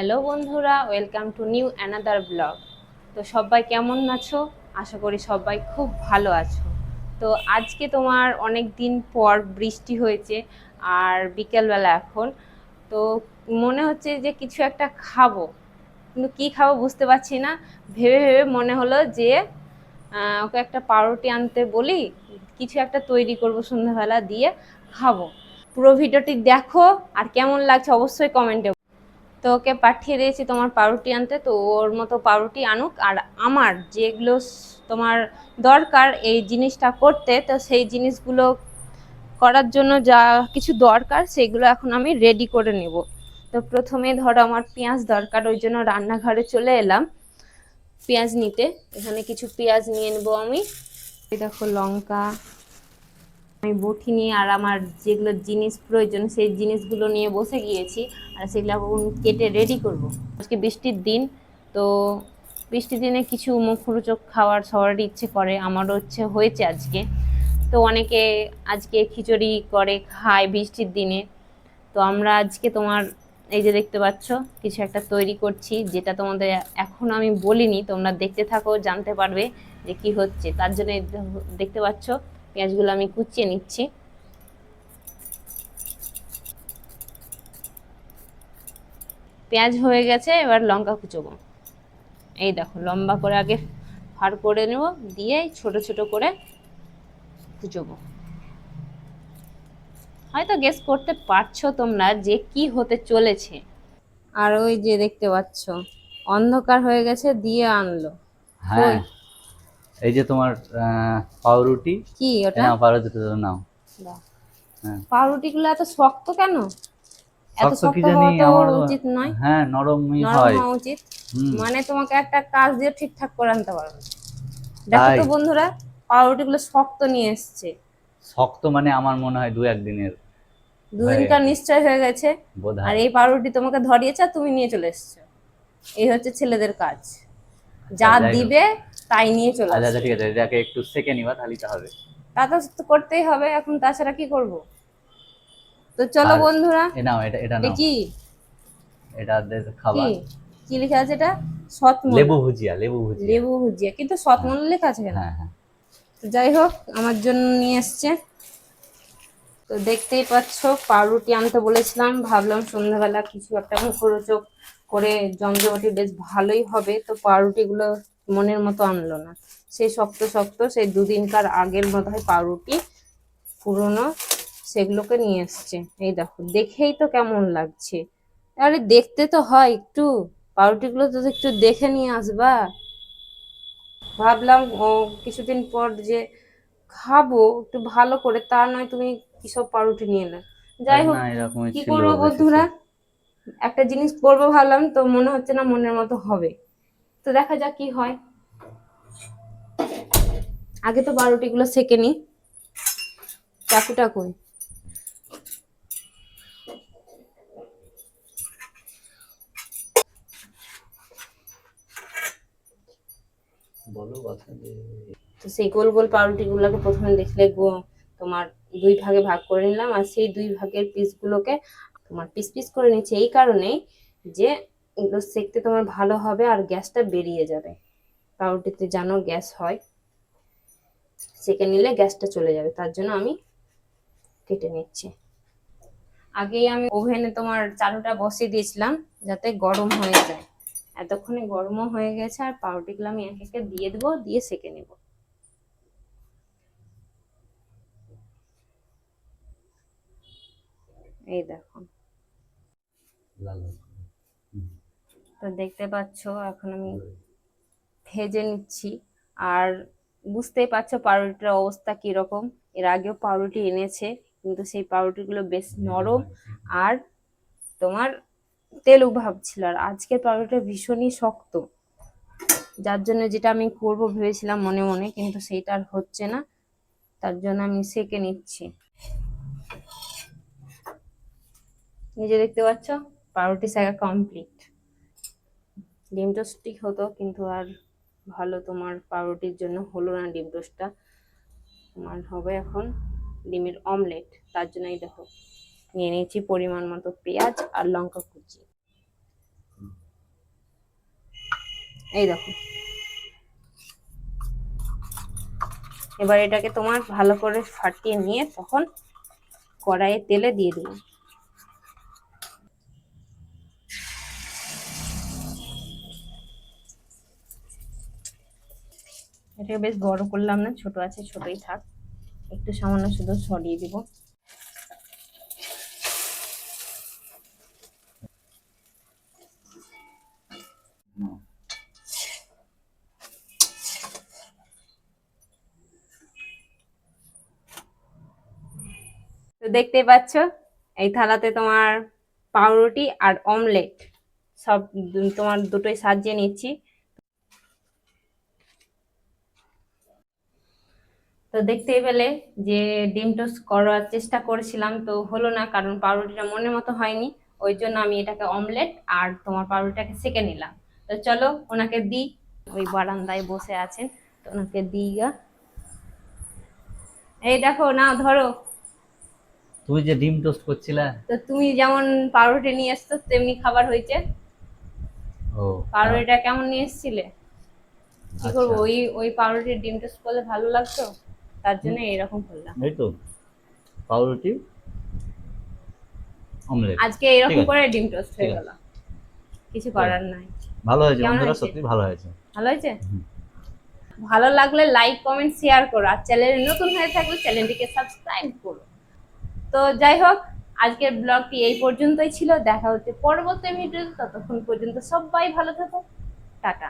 Hello বন্ধুরা, welcome to new another blog. তো সবাই কেমন আছো? আশা করি সবাই খুব ভালো আছো। তো আজকে তোমার অনেক দিন পর বৃষ্টি হয়েছে আর বিকেলবেলা এখন। তো মনে হচ্ছে যে কিছু একটা খাব। কিন্তু কি খাব বুঝতে পারছি না। ভেবে ভেবে মনে হলো যে ওকে একটা পাউরুটি আনতে বলি, কিছু একটা তৈরি করব সন্ধ্যাবেলা দিয়ে খাব। পুরো ভিডিওটি দেখো আর কেমন লাগছে অবশ্যই কমেন্টে তো ওকে পাঠিয়ে দিয়েছি তোমার পাউরুটি আনতে, তো ওর মতো পাউরুটি আনুক। আর আমার যেগুলো তোমার দরকার এই জিনিসটা করতে, তো সেই জিনিসগুলো করার জন্য যা কিছু দরকার, সেগুলো এখন আমি রেডি করে নেব। তো প্রথমে ধরো আমার পেঁয়াজ দরকার, ওই জন্য রান্নাঘরে চলে এলাম পেঁয়াজ নিতে। এখানে কিছু পেঁয়াজ নিয়ে নেব আমি। দেখো লঙ্কা আমি বটি নিয়ে আর আমার যেগুলো জিনিস প্রয়োজন, সেই জিনিসগুলো নিয়ে বসে গিয়েছি আর সেগুলো এখন কেটে রেডি করব। আজকে বৃষ্টির দিন, তো বৃষ্টির দিনে কিছু মুখরোচক খাওয়ার সবারই ইচ্ছে করে, আমারও ইচ্ছে হয়েছে আজকে। তো অনেকে আজকে খিচুড়ি করে খায় বৃষ্টির দিনে। তো আমরা আজকে তোমার এই যে দেখতে পাচ্ছ, কিছু একটা তৈরি করছি, যেটা তোমাদের এখন আমি বলিনি, তোমরা দেখতে থাকো, জানতে পারবে যে কি হচ্ছে। তার জন্য দেখতে পাচ্ছ পেঁয়াজগুলো আমি কুচিয়ে নিচ্ছি। পেঁয়াজ হয়ে গেছে এবার লঙ্কা কুচোবো। এই দেখো লম্বা করে আগে ফার করে নেব দিয়ে ছোট ছোট করে কুচোবো। হয়তো গেস করতে পারছ তোমরা যে কি হতে চলেছে। আর ওই যে দেখতে পাচ্ছ অন্ধকার হয়ে গেছে দিয়ে আনলো। হ্যাঁ? এই যে তোমার পাউরুটি। কি ওটা? নাও পাউরুটিটা নাও। দাও। হ্যাঁ। পাউরুটিগুলো এত শক্ত কেন? এত শক্ত হওয়া আমার উচিত নয়। হ্যাঁ নরমই নরম হয়। হওয়া উচিত। মানে তোমাকে একটা কাজ দিয়ে ঠিকঠাক করে আনতে পারবে। দেখো তো? বন্ধুরা পাউরুটিগুলো শক্ত নিয়ে এসছে। শক্ত মানে আমার মনে হয় দু একদিনের দুদিনকার নিশ্চয় হয়ে গেছে। আর এই পাউরুটি তোমাকে ধরিয়েছে তুমি নিয়ে চলে এসছো। এই হচ্ছে ছেলেদের কাজ। যা দিবে তাই নিয়ে চলে আচ্ছা আচ্ছা ঠিক আছে এটাকে একটু সেকে নিবা তাহলেই তো হবে। তা তো করতেই হবে এখন তাছাড়া কি করব? তো চলো বন্ধুরা এ নাও এটা এটা নাও। কি এটা খাবার। কি? লেখা আছে এটা? সৎমূল লেবু ভুজিয়া লেবু ভুজিয়া। লেবু ভুজিয়া কিন্তু সৎমূল লেখা আছে কেন? হ্যাঁ হ্যাঁ। তো যাই হোক আমার জন্য নিয়ে এসছে। তো দেখতেই পাচ্ছ পাউরুটি আনতে বলেছিলাম ভাবলাম সন্ধ্যাবেলা কিছু একটা মুখরোচক করে জমজমাটি বেশ ভালোই হবে। তো পাউরুটিগুলো মনের মতো আনলো না। সেই শক্ত শক্ত সেই দুদিনকার আগের মতো হয় পাউরুটি পুরনো সেগুলোকে নিয়ে এসছে। এই দেখো দেখেই তো কেমন লাগছে। আরে দেখতে তো হয় একটু পাউরুটিগুলো তো একটু দেখে নিয়ে আসবা। ভাবলাম ও কিছুদিন পর যে খাব একটু ভালো করে তা নয় তুমি কিসব পাউরুটি নিয়ে এলে যাই হোক কি করব বন্ধুরা? একটা জিনিস করব ভাবলাম তো মনে হচ্ছে না মনের মতো হবে। তো দেখা যাক কি হয়। আগে তো পাউরুটিগুলো সেকে নি। চাকুটা কই তো সেই গোল গোল পাউরুটিগুলোকে প্রথমে দেখলে গো- তোমার দুই ভাগে ভাগ করে নিলাম। আর সেই দুই ভাগের পিসগুলোকে তোমার পিস পিস করে নিচ্ছে। এই কারণেই যে এগুলো সেকতে তোমার ভালো হবে আর গ্যাসটা বেরিয়ে যাবে। পাউরুটিতে জানো গ্যাস হয়, সেকে নিলে গ্যাসটা চলে যাবে, তার জন্য আমি কেটে নিচ্ছি। আগেই আমি ওভেনে তোমার চালুটা বসিয়ে দিয়েছিলাম যাতে গরম হয়ে যায়। এতক্ষণে গরমও হয়ে গেছে আর পাউরুটিগুলো আমি এক একে দিয়ে দেবো, দিয়ে সেকে নেব। এই দেখো। তো দেখতে পাচ্ছ এখন আমি ভেজে নিচ্ছি। আর বুঝতেই পারছ পাউরুটির অবস্থা কীরকম। এর আগেও পাউরুটি এনেছে কিন্তু সেই পাউরুটিগুলো বেশ নরম আর তোমার তেল ভাব ছিল। আর আজকের পাউরুটিটা ভীষণই শক্ত। যার জন্য যেটা আমি করব ভেবেছিলাম মনে মনে কিন্তু সেইটা আর হচ্ছে না। তার জন্য আমি সেকে নিচ্ছি। নিজে দেখতে পাচ্ছ? পাউরুটি সেকা কমপ্লিট ডিম টোস্টই হতো, কিন্তু আর ভালো তোমার পাউরুটির জন্য হলো না ডিম টোস্টটা। তোমার হবে এখন ডিমের অমলেট। তার জন্যই দেখো, নিয়ে নিয়েছি পরিমাণ মতো পেঁয়াজ আর লঙ্কা কুচি। এই দেখো। এবার এটাকে তোমার ভালো করে ফাটিয়ে নিয়ে তখন কড়াইয়ে তেলে দিয়ে দেবো এটাকে বেশ বড় করলাম না, ছোট আছে, ছোটই থাক। একটু সামান্য শুধু ছড়িয়ে দিব। তো দেখতেই পাচ্ছ, এই থালাতে তোমার পাউরুটি আর অমলেট। সব, তোমার দুটোই সাজিয়ে নিচ্ছি। তো দেখতেই পেলে যে ডিম টোস্ট করার চেষ্টা করেছিলাম তো হলো না কারণ পাউরুটিটা মনের মতো হয়নি। ওই জন্য আমি এটাকে অমলেট আর তোমার পাউরুটিটাকে সেকে নিলাম। তো চলো ওনাকে দিই। ওই বারান্দায় বসে আছেন তো ওনাকে দিই গা। এই দেখো না ধরো। তুমি যে ডিম টোস্ট করছিলে। তো তুমি যেমন পাউরুটি নিয়ে এসছো তেমনি খাবার হয়েছে। ও পাউরুটিটা কেমন নিয়ে এসেছিলে? কি করব আচ্ছা। ওই ওই পাউরুটির ডিম টোস্ট করলে ভালো লাগতো? তার জন্য এরকম করলাম। এই তো। পাউরুটি অমলেট আজকে এরকম করে ডিম টোস্ট হয়ে গেল। কিছু করার নাই। ভালো হয়েছে বন্ধুরা সত্যি ভালো হয়েছে। ভালো হয়েছে? ভালো লাগলে লাইক কমেন্ট শেয়ার করো। আর চ্যানেলে নতুন হয়ে থাকলে চ্যানেলটিকে সাবস্ক্রাইব করো। তো যাই হোক আজকের ব্লগটি এই পর্যন্তই ছিল। দেখা হচ্ছে পরবর্তী ভিডিওতে ততক্ষণ পর্যন্ত সবাই ভালো থাকো। টাটা।